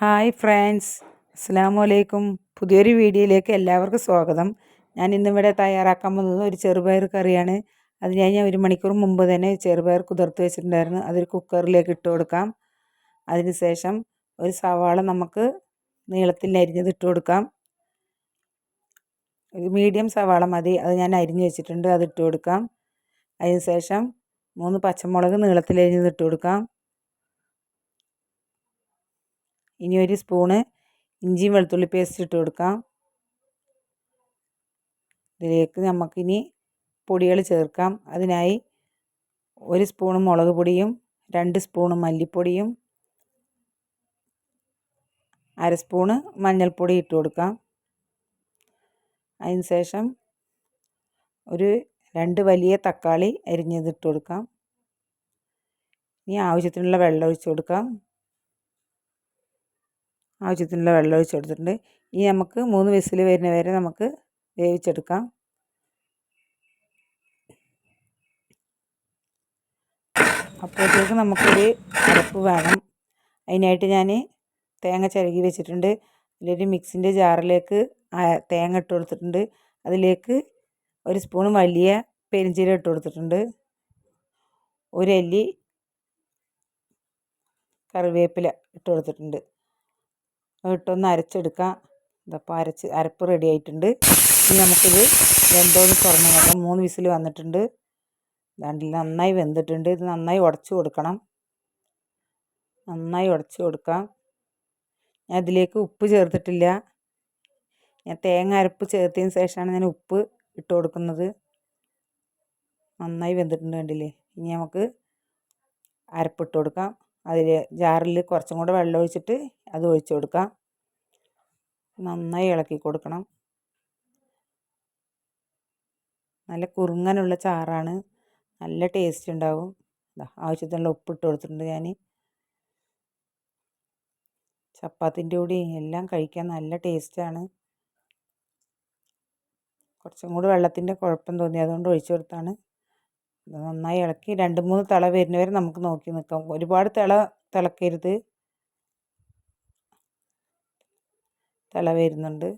Hi friends. അസ്സാമു അലൈക്കും പുതിയൊരു വീഡിയോയിലേക്ക് എല്ലാവർക്കും സ്വാഗതം. ഞാൻ ഇന്നിവിടെ തയ്യാറാക്കാൻ പോകുന്നത് ഒരു ചെറുപയർ കറിയാണ്. അത് ഞാൻ ഒരു മണിക്കൂർ മുമ്പ് തന്നെ ചെറുപയർ കുതിർത്ത് വെച്ചിട്ടുണ്ടായിരുന്നു. അതൊരു കുക്കറിലേക്ക് ഇട്ട് കൊടുക്കാം. അതിനുശേഷം ഒരു സവാള നമുക്ക് നീളത്തിൽ അരിഞ്ഞത് ഇട്ട് കൊടുക്കാം. ഒരു മീഡിയം സവാള മതി. അത് ഞാൻ അരിഞ്ഞ് വെച്ചിട്ടുണ്ട്. അത് ഇട്ട് കൊടുക്കാം. അതിനുശേഷം മൂന്ന് പച്ചമുളക് നീളത്തിൽ അരിഞ്ഞത് ഇട്ട് കൊടുക്കാം. ഇനി ഒരു സ്പൂണ് ഇഞ്ചിയും വെളുത്തുള്ളി പേസ്റ്റ് ഇട്ട് കൊടുക്കാം. ഇതിലേക്ക് നമുക്കിനി പൊടികൾ ചേർക്കാം. അതിനായി ഒരു സ്പൂണ് മുളക് പൊടിയും രണ്ട് സ്പൂണ് മല്ലിപ്പൊടിയും അര സ്പൂണ് മഞ്ഞൾപ്പൊടി ഇട്ട് കൊടുക്കാം. അതിന് ശേഷം ഒരു രണ്ട് വലിയ തക്കാളി അരിഞ്ഞത് ഇട്ട് കൊടുക്കാം. ഇനി ആവശ്യത്തിനുള്ള വെള്ളം ഒഴിച്ച് കൊടുക്കാം. ആവശ്യത്തിനുള്ള വെള്ളം ഒഴിച്ച് കൊടുത്തിട്ടുണ്ട്. ഇനി നമുക്ക് മൂന്ന് വിസിൽ വരുന്ന വരെ നമുക്ക് വേവിച്ചെടുക്കാം. അപ്പോഴത്തേക്ക് നമുക്കൊരു അരപ്പ് വേണം. അതിനായിട്ട് ഞാൻ തേങ്ങ ചിരകി വെച്ചിട്ടുണ്ട്. അതിലൊരു മിക്സിന്റെ ജാറിലേക്ക് തേങ്ങ ഇട്ട് കൊടുത്തിട്ടുണ്ട്. അതിലേക്ക് ഒരു സ്പൂൺ വലിയ പെരിഞ്ചീരം ഇട്ട് കൊടുത്തിട്ടുണ്ട്. ഒരു കറിവേപ്പില ഇട്ട് കൊടുത്തിട്ടുണ്ട്. ഇട്ടൊന്ന് അരച്ചെടുക്കാം. ഇതപ്പോൾ അരച്ച് അരപ്പ് റെഡി ആയിട്ടുണ്ട്. ഇനി നമുക്കിത് വെന്തോന്ന് തുറന്ന് നോക്കാം. മൂന്ന് വിസിൽ വന്നിട്ടുണ്ട്. രണ്ടിൽ നന്നായി വെന്തിട്ടുണ്ട്. ഇത് നന്നായി ഉടച്ചു കൊടുക്കണം. നന്നായി ഉടച്ചു കൊടുക്കാം. ഞാൻ ഇതിലേക്ക് ഉപ്പ് ചേർത്തിട്ടില്ല. ഞാൻ തേങ്ങ അരപ്പ് ചേർത്തതിന് ശേഷമാണ് ഞാൻ ഉപ്പ് ഇട്ട് കൊടുക്കുന്നത്. നന്നായി വെന്തിട്ടുണ്ട് കണ്ടില്ലേ? ഇനി നമുക്ക് അരപ്പിട്ട് കൊടുക്കാം. അതിൽ ജാറിൽ കുറച്ചും കൂടെ വെള്ളം ഒഴിച്ചിട്ട് അത് ഒഴിച്ചു കൊടുക്കാം നന്നായി ഇളക്കി കൊടുക്കണം. നല്ല കുറുങ്ങനുള്ള ചാറാണ്. നല്ല ടേസ്റ്റ് ഉണ്ടാവും. ആവശ്യത്തിനുള്ള ഉപ്പിട്ട് കൊടുത്തിട്ടുണ്ട് ഞാൻ ചപ്പാത്തിന്റെ കൂടി എല്ലാം കഴിക്കാൻ നല്ല ടേസ്റ്റാണ് കുറച്ചും കൂടി വെള്ളത്തിന്റെ കുഴപ്പം തോന്നി അതുകൊണ്ട് ഒഴിച്ചു കൊടുത്താണ്. നന്നായി ഇളക്കി രണ്ട് മൂന്ന് തിള വരുന്നവരെ നമുക്ക് നോക്കി നിൽക്കാം. ഒരുപാട് തിള തിളക്കരുത്. തിള വരുന്നുണ്ട്.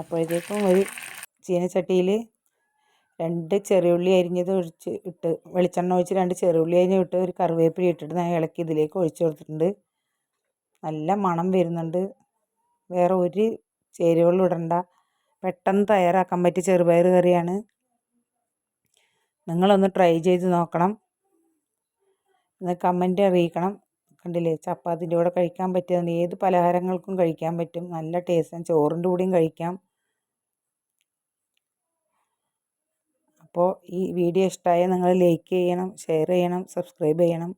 അപ്പോഴത്തേക്കും ഒരു ചീനച്ചട്ടിയിൽ രണ്ട് ചെറിയുള്ളി അരിഞ്ഞത് ഒഴിച്ച് ഇട്ട് വെളിച്ചെണ്ണ ഒഴിച്ച് രണ്ട് ചെറിയുള്ളി അരിഞ്ഞ് ഇട്ട് ഒരു കറിവേപ്പില ഇട്ടിട്ട് ഞാൻ ഇളക്കി ഇതിലേക്ക് ഒഴിച്ചു കൊടുത്തിട്ടുണ്ട്. നല്ല മണം വരുന്നുണ്ട്. വേറെ ഒരു ചേരുവകളും ഇടണ്ട. പെട്ടെന്ന് തയ്യാറാക്കാൻ പറ്റിയ ചെറുപയർ കറിയാണ്. നിങ്ങളൊന്ന് ട്രൈ ചെയ്ത് നോക്കണം. എന്ന് കമന്റ് അറിയിക്കണം. കണ്ടില്ലേ? ചപ്പാത്തിന്റെ കൂടെ കഴിക്കാൻ പറ്റിയതാണ്. ഏത് പലഹാരങ്ങൾക്കും കഴിക്കാൻ പറ്റും. നല്ല ടേസ്റ്റാണ് ചോറിന്റെ കൂടെയും കഴിക്കാം. അപ്പോൾ ഈ വീഡിയോ ഇഷ്ടമായാൽ നിങ്ങൾ ലൈക്ക് ചെയ്യണം ഷെയർ ചെയ്യണം സബ്സ്ക്രൈബ് ചെയ്യണം.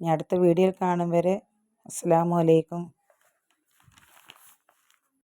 ഇനി അടുത്ത വീഡിയോയിൽ കാണും വരെ. അസ്സാം